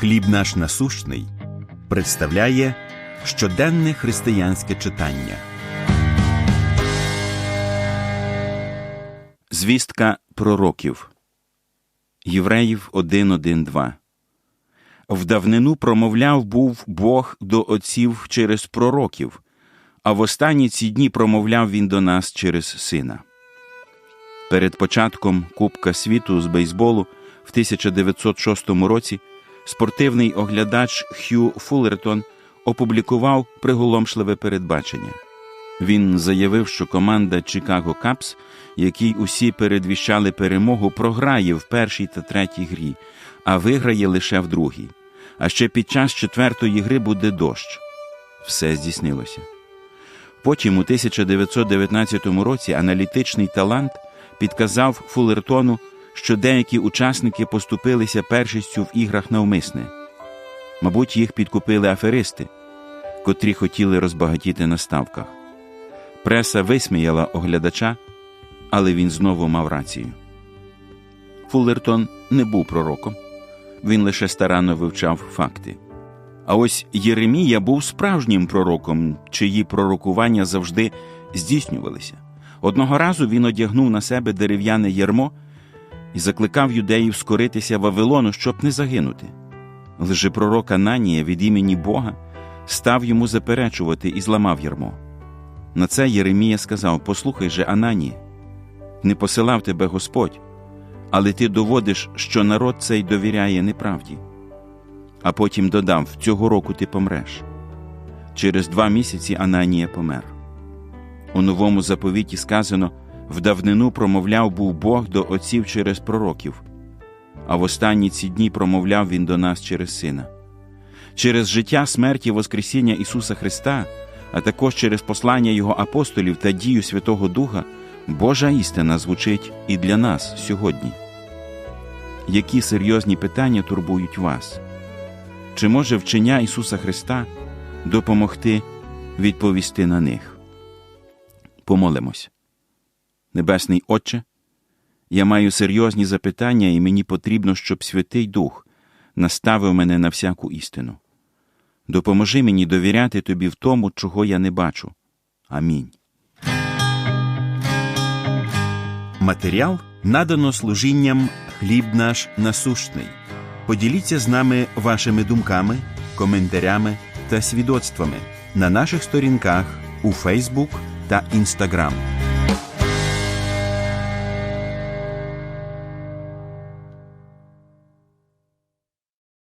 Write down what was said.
Хліб наш насущний представляє щоденне християнське читання. Звістка пророків Євреїв 1.1.2 В давнину промовляв був Бог до отців через пророків, а в останні ці дні промовляв він до нас через сина. Перед початком Кубка світу з бейсболу в 1906 році спортивний оглядач Хью Фуллертон опублікував приголомшливе передбачення. Він заявив, що команда Чикаго Капс, якій усі передвіщали перемогу, програє в першій та третій грі, а виграє лише в другій. А ще під час четвертої гри буде дощ. Все здійснилося. Потім, у 1919 році, аналітичний талант підказав Фуллертону, що деякі учасники поступилися першістю в іграх навмисне. Мабуть, їх підкупили аферисти, котрі хотіли розбагатіти на ставках. Преса висміяла оглядача, але він знову мав рацію. Фуллертон не був пророком, він лише старанно вивчав факти. А ось Єремія був справжнім пророком, чиї пророкування завжди здійснювалися. Одного разу він одягнув на себе дерев'яне ярмо і закликав юдеїв скоритися Вавилону, щоб не загинути. Лжепророк Ананія від імені Бога став йому заперечувати і зламав ярмо. На це Єремія сказав: Послухай же, Ананія, не посилав тебе Господь, але ти доводиш, що народ цей довіряє неправді. А потім додав: цього року ти помреш. Через два місяці Ананія помер. У новому заповіті сказано в давнину промовляв був Бог до отців через пророків, а в останні ці дні промовляв Він до нас через Сина. Через життя смерті Воскресіння Ісуса Христа, а також через послання Його апостолів та дію Святого Духа, Божа істина звучить і для нас сьогодні. Які серйозні питання турбують вас? Чи може вчення Ісуса Христа допомогти відповісти на них? Помолимось. Небесний Отче, я маю серйозні запитання, і мені потрібно, щоб Святий Дух наставив мене на всяку істину. Допоможи мені довіряти Тобі в тому, чого я не бачу. Амінь. Матеріал надано служінням хліб наш насущний. Поділіться з нами вашими думками, коментарями та свідоцтвами на наших сторінках у Фейсбук та Інстаграм.